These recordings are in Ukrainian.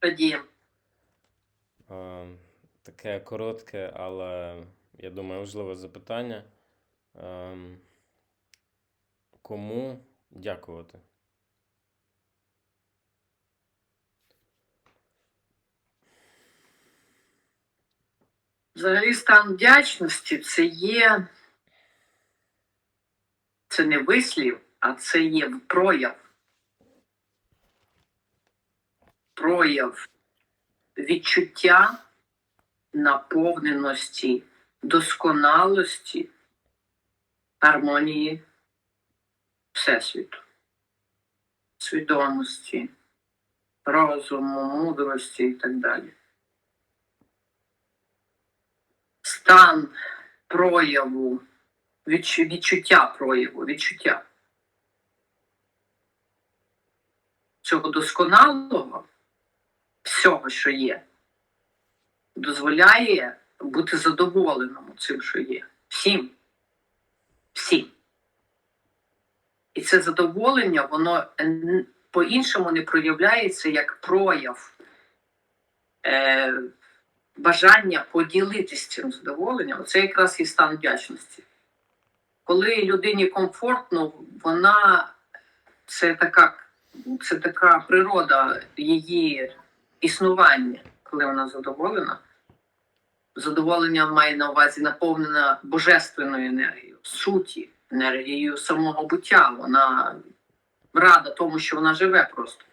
Тоді Е, Таке коротке, але я думаю, важливе запитання. Кому дякувати? взагалі стан вдячності це є. Це не вислів, а це є прояв. Прояв відчуття наповненості, досконалості, гармонії Всесвіту, свідомості, розуму, мудрості і так далі. Стан прояву, відчуття прояву, відчуття цього досконалого, всього, що є, дозволяє бути задоволеним цим, що є. Всім. Всім. І це задоволення, воно по-іншому не проявляється як прояв е, бажання поділитися цим задоволенням. Це якраз і стан вдячності. Коли людині комфортно, вона це така, це така природа її існування, коли вона задоволена. Задоволення має на увазі наповнена божественною енергією, суті, енергією самого буття. Вона рада тому, що вона живе просто.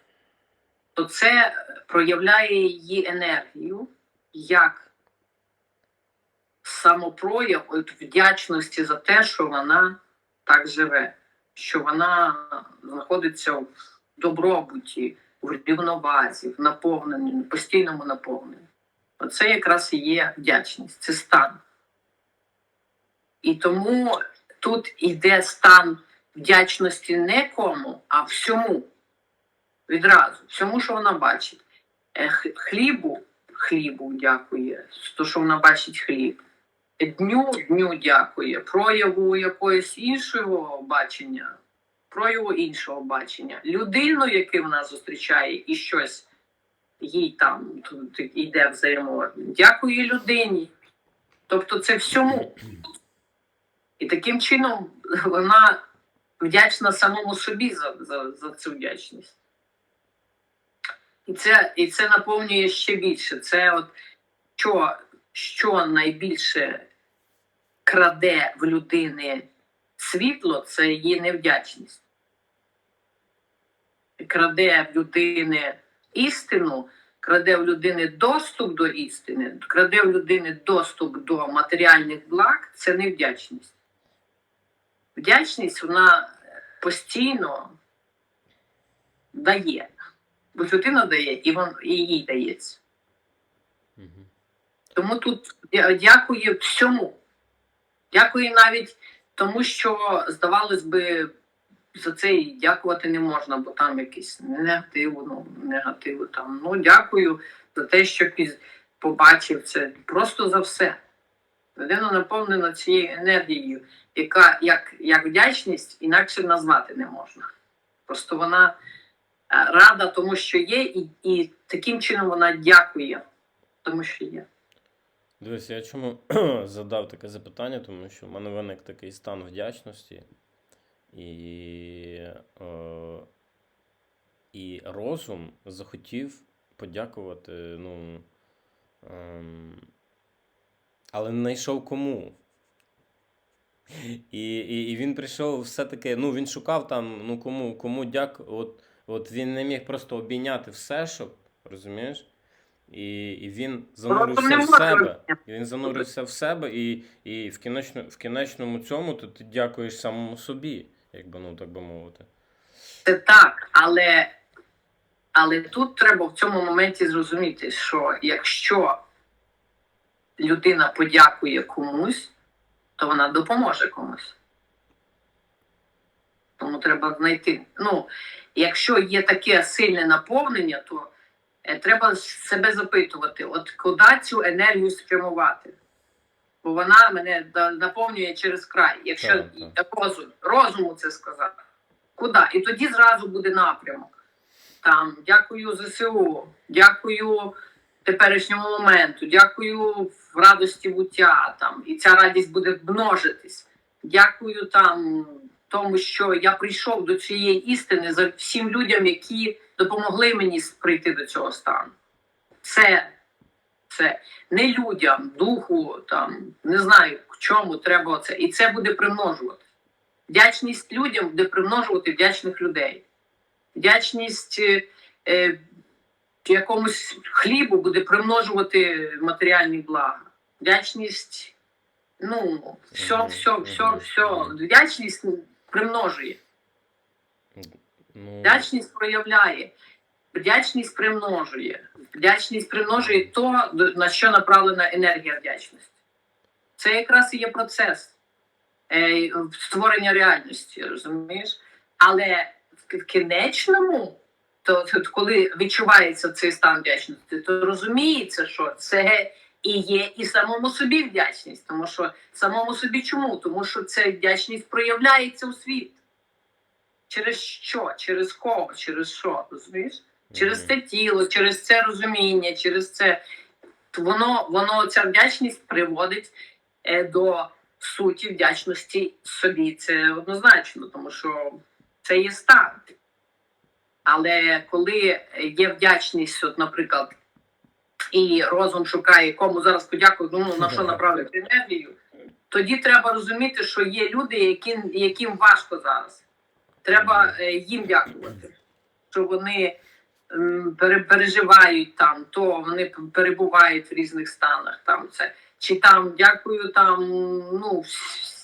То це проявляє її енергію як самопрояв вдячності за те, що вона так живе, що вона знаходиться в добробуті, в рівновазі, в наповненні, постійному наповненні. Оце якраз і є вдячність, це стан. І тому тут йде стан вдячності не кому, а всьому. Відразу, всьому, що вона бачить. Е, Хлібу, хлібу дякує, то, що вона бачить хліб. Дню, дню дякує, прояву якогось іншого бачення, прояву іншого бачення. Людину, яку вона зустрічає, і щось їй там тут йде взаємообмін. Дякує людині. Тобто це всьому. І таким чином вона вдячна самому собі за, за, за цю вдячність. І це, і це наповнює ще більше. Це от що, що найбільше краде в людини світло, це її невдячність. Краде в людини істину, краде в людини доступ до істини, краде в людини доступ до матеріальних благ це невдячність. Вдячність вона постійно дає. Бо людина дає, і, вон, і їй дається. Тому тут дякую всьому. Дякую навіть тому, що, здавалось би, за це і дякувати не можна, бо там якийсь негатив, ну, негатив там. Ну, дякую за те, що побачив це. Просто за все. Людина наповнена цією енергією, яка як, як вдячність інакше назвати не можна. Просто вона е, рада тому, що є, і, і таким чином вона дякує тому, що є. Дивись, я чому задав таке запитання, тому що в мене виник такий стан вдячності, і, е, і розум захотів подякувати, ну, ем, але не знайшов кому. І, і, і він прийшов все-таки, ну він шукав там, ну кому, кому дяк. От, от він не міг просто обійняти все, щоб, розумієш? І, і він занурився в себе. І він занурився в себе, і, і в, кінечно, в кінечному цьому то ти дякуєш самому собі, якби, ну так би мовити. Це так, але, але тут треба в цьому моменті зрозуміти, що якщо людина подякує комусь, то вона допоможе комусь. Тому треба знайти. Ну, якщо є таке сильне наповнення, то треба себе запитувати, от куди цю енергію спрямувати. Бо вона мене наповнює через край. Якщо Так, так. розум, розуму це сказати. Куди? І тоді зразу буде напрямок. там, дякую ЗСУ, дякую теперішньому моменту, дякую в радості буття там, і ця радість буде множитись. Дякую там тому, що я прийшов до цієї істини за всім людям, які допомогли мені прийти до цього стану. Це, це не людям, духу, там не знаю в чому треба це. І це буде примножувати. Вдячність людям буде примножувати вдячних людей. Вдячність е, е, якомусь хлібу буде примножувати матеріальні блага. Вдячність, ну, все, все, все, все. Вдячність примножує. Ну, Вдячність проявляє, вдячність примножує. Вдячність примножує то, на що направлена енергія вдячності. Це якраз і є процес е, створення реальності, розумієш? Але в в кінечному, то, то коли відчувається цей стан вдячності, то розуміється, що це і є і самому собі вдячність. Тому що самому собі чому? Тому що ця вдячність проявляється у світ. Через що? Через кого? Через що? Розумієш? Через це тіло, через це розуміння, через це воно, воно ця вдячність приводить е, до суті вдячності собі. Це однозначно, тому що це є стан. Але коли є вдячність, от, наприклад, і розум шукає, кому зараз подякую, ну на що направити енергію, тоді треба розуміти, що є люди, які, яким важко зараз. Треба е, їм дякувати, що вони переживають там, то вони перебувають в різних станах. Там це чи там дякую там. Ну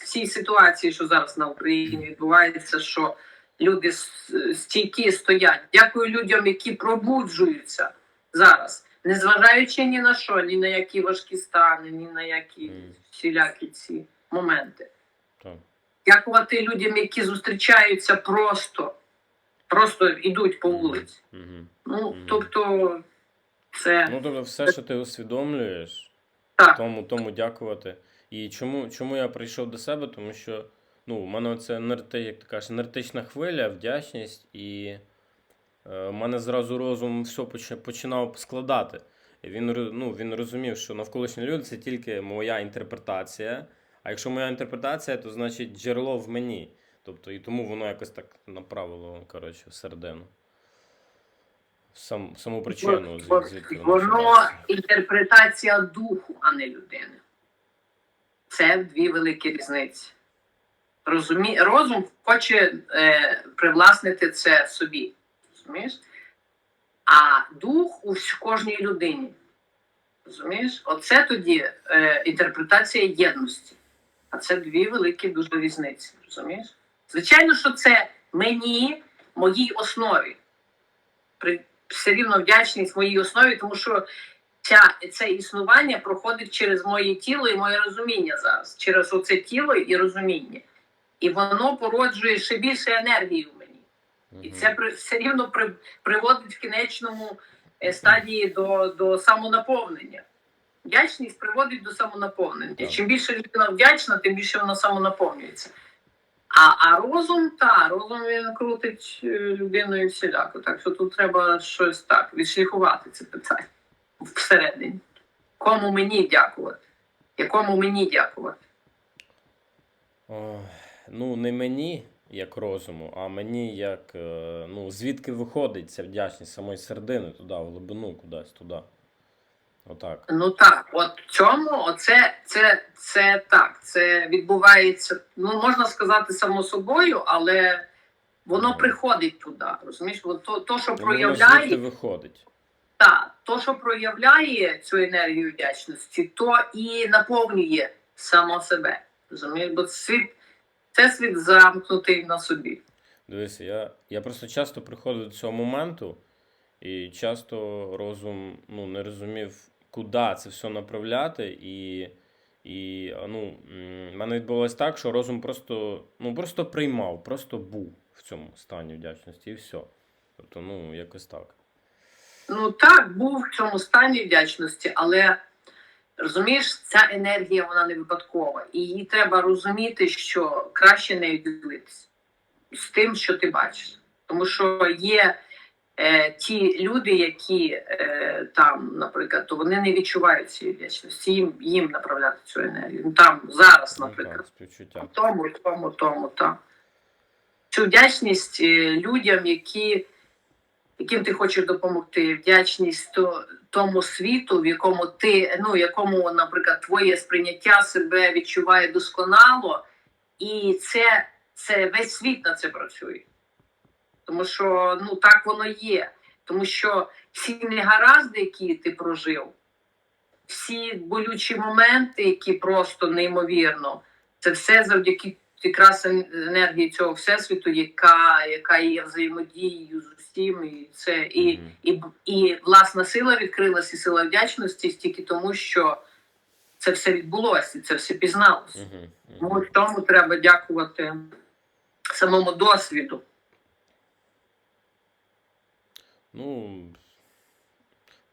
всі ситуації, що зараз на Україні відбувається, що люди стійкі стоять. Дякую людям, які пробуджуються зараз, незважаючи ні на що, ні на які важкі стани, ні на які всілякі ці моменти. Так. Дякувати людям, які зустрічаються просто, просто йдуть по вулиці. Мгм. Ну, Мгм. тобто, це Ну, тобто, все, що ти усвідомлюєш, так. тому, тому дякувати. І чому, чому я прийшов до себе? Тому що ну, у мене це як ти кажеш, енергетична хвиля, вдячність, і в мене зразу розум все починав складати. І він, ну, він розумів, що навколишні люди це тільки моя інтерпретація. А якщо моя інтерпретація, то значить джерело в мені. Тобто, і тому воно якось так направило, коротше. В Сам, саму причину, Бо- звід- звідки Воно інтерпретація духу, а не людини. Це дві великі різниці. Розумі... Розум хоче е, привласнити це собі. Розумієш? А дух у кожній людині. Розумієш? Оце тоді е, інтерпретація єдності. А це дві великі дуже різниці. Розумієш? Звичайно, що це мені, моїй основі. При, все рівно вдячність моїй основі, тому що ця, це існування проходить через моє тіло і моє розуміння зараз, через оце тіло і розуміння. І воно породжує ще більше енергії в мені. І це все рівно при, приводить в кінечному е, стадії до, до самонаповнення. Вдячність приводить до самонаповнення. Так. Чим більше людина вдячна, тим більше вона самонаповнюється. А, а розум, та, розум він крутить е, людиною всіляко. Так що тут треба щось так відшліфувати це питання всередині. Кому мені дякувати? Якому мені дякувати? Ой, Ну, не мені як розуму, а мені як. е, Ну, звідки виходить ця вдячність самої середини, туди, в глибину, кудись туди. Отак. Ну так, от в цьому оце це, це так. Це відбувається, ну можна сказати, само собою, але воно приходить туди. Розумієш, От то, то, що воно проявляє, виходить. та, то, що проявляє цю енергію вдячності, то і наповнює само себе. Розумієш, бо світ це світ замкнутий на собі. Дивися, я, я просто часто приходив до цього моменту, і часто розум ну, не розумів, куди це все направляти. І, і ну, в мене відбулося так, що розум просто, ну, просто приймав, просто був в цьому стані вдячності, і все. Тобто, ну, якось так. Ну так, був в цьому стані вдячності, але розумієш, ця енергія вона не випадкова. І її треба розуміти, що краще нею ділитися з тим, що ти бачиш. Тому що є е, ті люди, які е, там, наприклад, то вони не відчувають цієї вдячності, їм, їм направляти цю енергію. Ну, Там зараз, Ну, наприклад. Тому, тому, тому, так. Цю вдячність е, людям, які, яким ти хочеш допомогти, вдячність то, тому світу, в якому ти, ну, якому, наприклад, твоє сприйняття себе відчуває досконало, і це, це весь світ на це працює. Тому що ну, так воно є. Тому що всі негаразди, які ти прожив, всі болючі моменти, які просто неймовірно, це все завдяки якраз енергії цього всесвіту, яка, яка є взаємодією з усім, і це і, і, і власна сила відкрилась, і сила вдячності стільки тому, що це все відбулося, це все пізналося. Тому тому треба дякувати самому досвіду. Ну,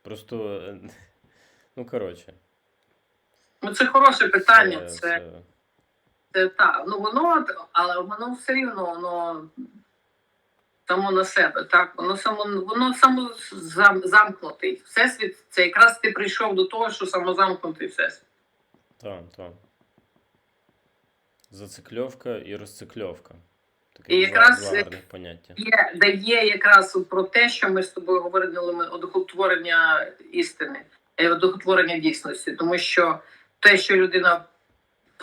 просто, е, ну, коротше. Ну, це хороше питання. це- це так. Ну воно, але воно все рівно воно само на себе. Так, воно само воно само зам, замкнутий. Всесвіт це якраз ти прийшов до того, що самозамкнутий всесвіт. Так, так. Зацикльовка і розцикльовка. Таке І якраз, е, поняття. Є, дає якраз про те, що ми з тобою говорили ми одухотворення істини, е, одухотворення дійсності, тому що те, що людина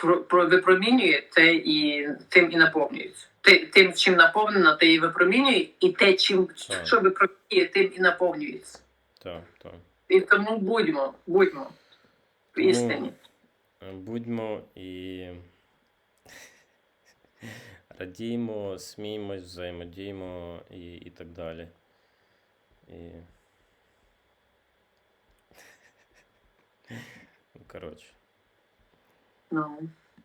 випромінює, те і тим і наповнюється. Тим, чим наповнена, те і випромінює, і те, чим Так. що випромінює, тим і наповнюється. Так, так. І тому будьмо, будьмо в істині. Е, Будьмо і радіймо, сміємось, взаємодіємо і, і так далі. І... Ну, коротше. Ну.